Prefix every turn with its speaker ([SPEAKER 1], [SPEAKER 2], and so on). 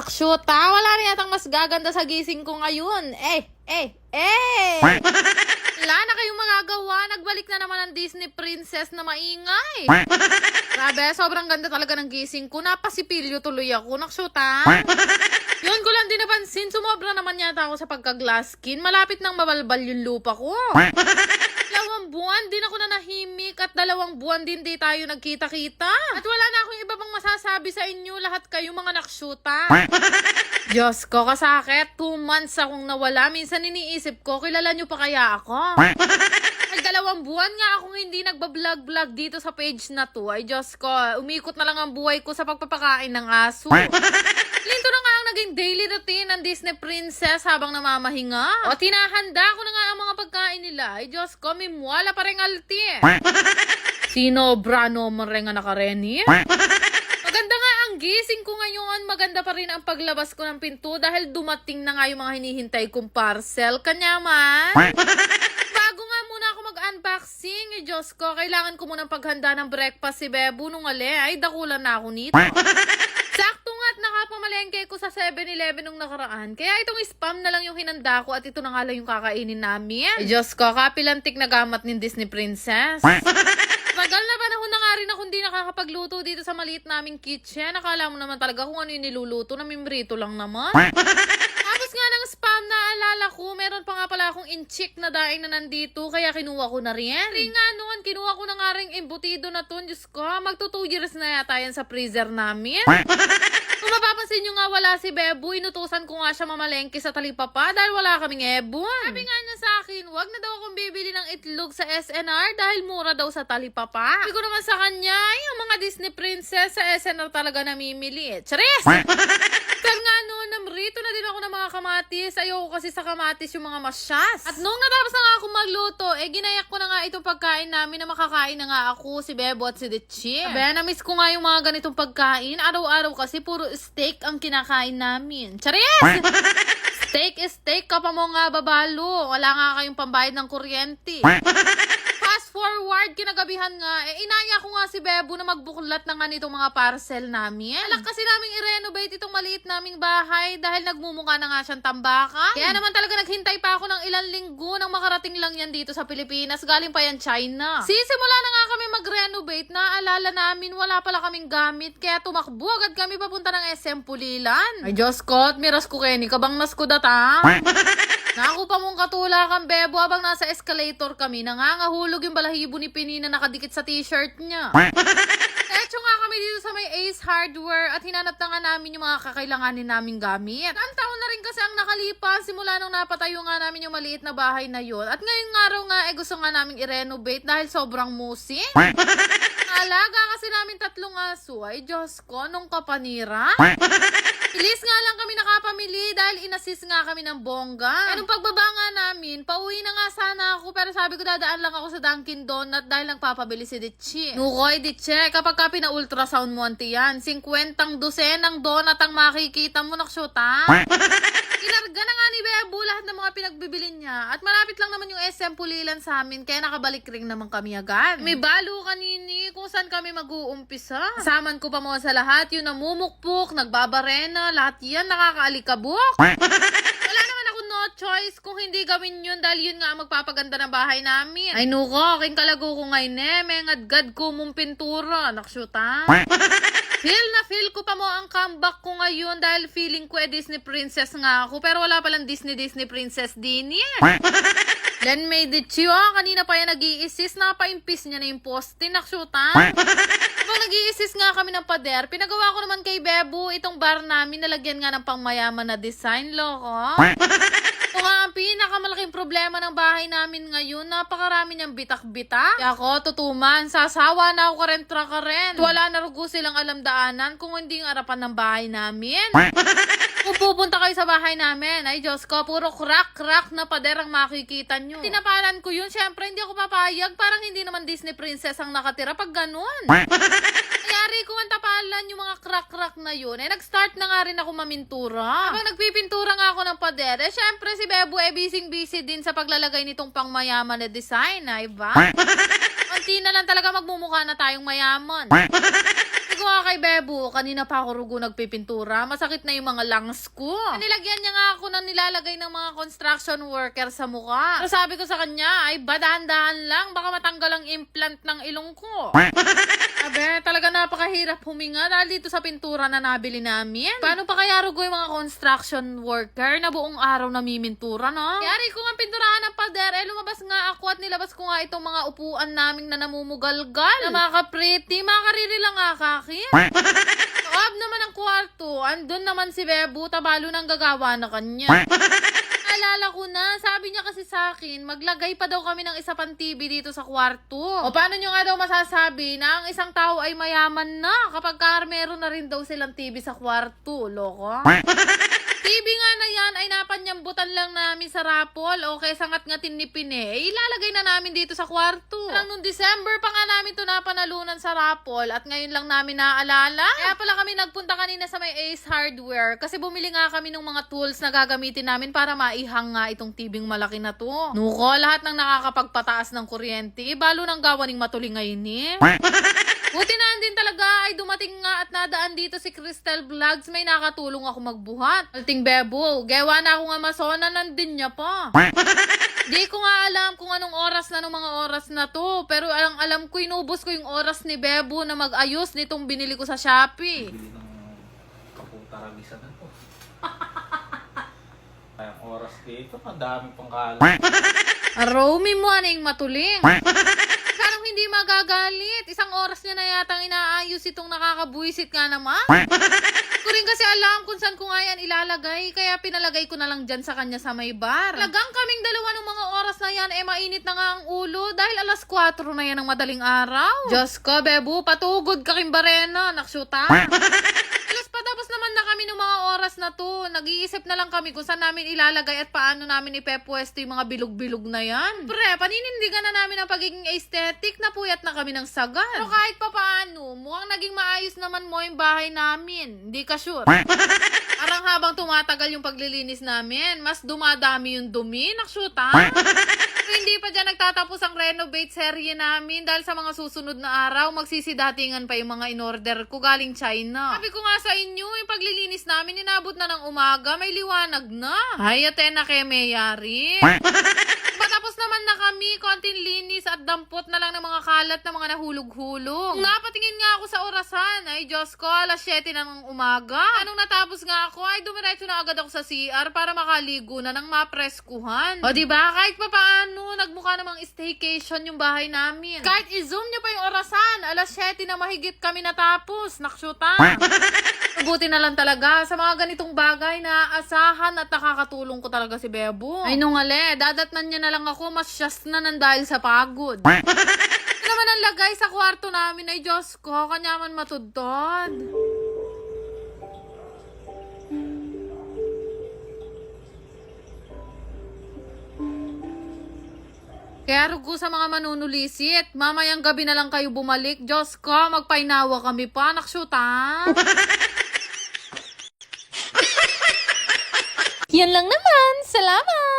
[SPEAKER 1] Nakshoot ah, wala na yatang mas gaganda sa gising ko ngayon. Eh, eh, eh! Wala na kayong magagawa. Nagbalik na naman ang Disney princess na maingay. Grabe, sobrang ganda talaga ng gising ko. Napasipilyo tuloy ako. Nakshoot ah. Yun ko lang din napansin. Sumobra naman yata ako sa pagka-glass skin. Malapit nang mabalbal yung lupa ko. Dalawang buwan din ako nanahimik at dalawang buwan din di tayo nagkita-kita. At wala na akong iba pang masasabi sa inyo lahat kayo mga nakshuta. Diyos ko, kasakit. Two months akong nawala. Minsan iniisip ko, kilala nyo pa kaya ako? Ay, dalawang buwan nga akong hindi nagbablog-vlog dito sa page na to. Ay, Diyos ko, umikot na lang ang buhay ko sa pagpapakain ng aso. Linto na nga ang naging daily routine ng Disney princess habang namamahinga. O, tinahanda ko na nga ang mga pagkain nila. Ay, Diyos ko, mimwala pa rin alti. Sino brano mo rin nga nakareni? Maganda nga ang gising ko ngayon. Maganda pa rin ang paglabas ko ng pinto dahil dumating na nga yung mga hinihintay kong parcel. Kanya man. Bago nga muna ako mag-unboxing, eh, Diyos ko, kailangan ko munang paghanda ng breakfast si Bebo nung ali. Ay, dakulan na ako nito. Sakto nga at nakapamalengke ko sa 7-Eleven nung nakaraan. Kaya itong spam na lang yung hinanda ko at ito na nga lang yung kakainin namin. Ay, Diyos ko, kapilantik na gamat ni Disney Princess. Tagal na panahon na nga rin ako hindi nakakapagluto dito sa maliit naming kitchen. Akala mo naman talaga kung ano yung niluluto na mimbrito lang naman. Tapos nga ng spam na alala ko, meron pa nga pala akong inchik na daing na nandito, kaya kinuha ko na rin. Ring nga noon, kinuha ko na nga rin embutido na to. Diyos ko, magto 2 years na yata yan sa freezer namin. Kung mapapansin nyo nga wala si Bebo, inutusan ko nga siya mamalengke sa talipapa dahil wala kaming ebon. Sabi nga niya sa akin, wag na daw akong bibili ng itlog sa SNR dahil mura daw sa talipapa. Sabi ko naman sa kanya, ay, ang mga Disney princess sa SNR talaga namimili eh. Charis! Tal nga noon, namrito na din ako ng mga kamatis. Ayoko kasi sa kamatis yung mga masyas. At nung natapos na nga ako magluto, eh ginayak ko na nga itong pagkain namin na makakain na nga ako, si Bebo at si Dechi. Sabi, na-miss ko nga yung mga ganitong pagkain. Araw-araw kasi puro steak ang kinakain namin. Charis! steak is steak ka pa mo nga babalo. Wala nga kayong pambayad ng kuryente. Fast forward, kinagabihan nga, eh, inaya ko nga si Bebo na magbuklat ng ganitong mga parcel namin. Alak kasi namin i-renovate itong maliit naming bahay dahil nagmumukha na nga siyang tambakan. Kaya naman talaga naghintay pa ako ng ilang linggo nang makarating lang yan dito sa Pilipinas. Galing pa yan China. Sisimula na nga kami mag-renovate, naalala namin wala pala kaming gamit. Kaya tumakbo agad kami papunta ng SM Pulilan. Ay Diyos ko, at miras ko Kenny, kabang nasko data. Naku pa mong katula kang bebo habang nasa escalator kami. Nangangahulog yung balahibo ni Pini na nakadikit sa t-shirt niya. Echo nga kami dito sa may Ace Hardware at hinanap na nga namin yung mga kakailanganin naming gamit. Ang taon na rin kasi ang nakalipas simula nung napatayo nga namin yung maliit na bahay na yon. At ngayong araw nga eh gusto nga namin i-renovate dahil sobrang musing. Alaga kasi namin tatlong aso. Ay Diyos ko, nung kapanira. Ilis nga lang kami nakapamili dahil inassist nga kami ng bongga. Anong pagbaba nga namin, pauwi na nga sana ako pero sabi ko dadaan lang ako sa Dunkin Donut dahil nagpapabili si Dichi. Nukoy, Dichi, kapag ka pina-ultrasound mo anti yan, 50 dosenang donut ang makikita mo naksyota. Inarga na nga ni Bebo lahat ng mga pinagbibili niya. At malapit lang naman yung SM Pulilan sa amin, kaya nakabalik ring naman kami agad. May balo kanini kung saan kami mag-uumpisa. Saman ko pa mo sa lahat, yung namumukpok, nagbabarena, lahat yan nakakaalikabok. Wala naman ako no choice kung hindi gawin yun dahil yun nga ang magpapaganda ng bahay namin. Ay nuko, aking kalago ko ngayon eh, may ngadgad ko mong pintura. Naksyuta. Feel na feel ko pa mo ang comeback ko ngayon dahil feeling ko eh Disney princess nga ako pero wala palang Disney Disney princess din yan. Then may Dichi, ah, kanina pa yan nag-i-assist, napaimpis niya na yung poste, naksyuta. Habang nag-i-assist nga kami ng pader, pinagawa ko naman kay Bebo itong bar namin, nalagyan nga ng pangmayaman na design, loko. Ito nga ang pinakamalaking problema ng bahay namin ngayon, napakarami niyang bitak-bitak. Ako, tutuman, sasawa na ako karentra ka rin. At Wala na rugo silang alam daanan kung hindi yung arapan ng bahay namin. Kung pupunta kayo sa bahay namin, ay Diyos ko, puro crack-crack na pader ang makikita nyo. Tinapalan ko yun, syempre hindi ako papayag. Parang hindi naman Disney princess ang nakatira pag ganun. Nangyari ko ang tapalan yung mga crack-crack na yun. Eh, nag-start na nga rin ako mamintura. Habang nagpipintura nga ako ng pader, eh, syempre si Bebo eh, busy-busy din sa paglalagay nitong pangmayaman na design, ay ba? Unti na lang talaga magmumukha na tayong mayaman. Nga kay Bebo, kanina pa ako rugo nagpipintura. Masakit na yung mga lungs ko. Nilagyan niya nga ako ng nilalagay ng mga construction worker sa mukha. Pero sabi ko sa kanya, ay badahan-dahan lang, baka matanggal ang implant ng ilong ko. Abe, talaga napakahirap huminga dahil dito sa pintura na nabili namin. Paano pa kaya rugo yung mga construction worker na buong araw namimintura, no? Yari ko nga pinturahan ng pader, eh lumabas nga ako at nilabas ko nga itong mga upuan naming na namumugalgal. Na mga kapriti, makakariri lang nga kakin. Loob naman ang kwarto, andun naman si Bebo, tabalo ng gagawa na kanya. Alala ko na, sabi niya kasi sa akin, maglagay pa daw kami ng isa pang TV dito sa kwarto. O paano niyo nga daw masasabi na ang isang tao ay mayaman na kapag ka meron na rin daw silang TV sa kwarto, loko? TV nga na yan ay napanyambutan lang namin sa rapol o kaya sangat-ngatin ni. Eh, ilalagay na namin dito sa kwarto. Lang nung December pa nga namin to napanalunan sa rapol at ngayon lang namin naaalala. Kaya pala kami nagpunta kanina sa may Ace Hardware kasi bumili nga kami ng mga tools na gagamitin namin para maihang nga itong tibing malaki na to. Nuko, lahat ng nakakapagpataas ng kuryente, balo ng gawaning matuling ngayon eh. Vlogs. May nakatulong ako magbuhat. Alting bebo, gawa na ako nga masona nandin niya pa. Di ko nga alam kung anong oras na nung mga oras na to. Pero ang alam ko, inubos ko yung oras ni Bebo na mag-ayos nitong binili ko sa Shopee.
[SPEAKER 2] Bili ng kaputaragisa na to. Ay, ang oras dito, ang dami pang kalat.
[SPEAKER 1] Aromi mo aning matuling. Parang hindi magagalit. Isang oras niya na yatang inaayos itong nakakabuisit nga naman. Alam kung saan ko nga yan ilalagay. Kaya pinalagay ko na lang dyan sa kanya sa may bar. Talagang kaming dalawa ng mga oras na yan, eh mainit na nga ang ulo. Dahil alas 4 na yan ng madaling araw. Diyos ko, Bebu, patugod ka kimbarena. Naksyuta. na to. Nag-iisip na lang kami kung saan namin ilalagay at paano namin ipepwesto yung mga bilog-bilog na yan. Pre, paninindigan na namin ang pagiging aesthetic na puyat na kami ng sagal. Pero kahit pa paano, mukhang naging maayos naman mo yung bahay namin. Hindi ka sure. Habang tumatagal yung paglilinis namin, mas dumadami yung dumi. Naksyuta. Hindi pa dyan nagtatapos ang renovate serye namin dahil sa mga susunod na araw, magsisidatingan pa yung mga in-order ko galing China. Sabi ko nga sa inyo, yung paglilinis namin, inabot na ng umaga, may liwanag na. Ay, ate na kay Mayari. Patapos kami, konting linis at dampot na lang ng mga kalat na mga nahulog-hulog. Napatingin nga ako sa orasan. Ay, Diyos ko, alas 7 na ng umaga. Anong natapos nga ako, ay dumiretso na agad ako sa CR para makaligo na ng mapreskuhan. O, di ba Kahit pa paano, nagmukha namang staycation yung bahay namin. Kahit i-zoom nyo pa yung orasan, alas 7 na mahigit kami natapos. Naksyuta. Buti na lang talaga sa mga ganitong bagay na asahan at nakakatulong ko talaga si Bebo. Ay nung ale, dadatnan niya na lang ako, mas syas na nang dahil sa pagod. Ito naman ang lagay sa kwarto namin ay Diyos ko, kanyaman matudtod. Kaya rugo sa mga manunulisit, mamayang gabi na lang kayo bumalik. Diyos ko, magpainawa kami pa. Naksyuta. Yan lang naman. Salamat!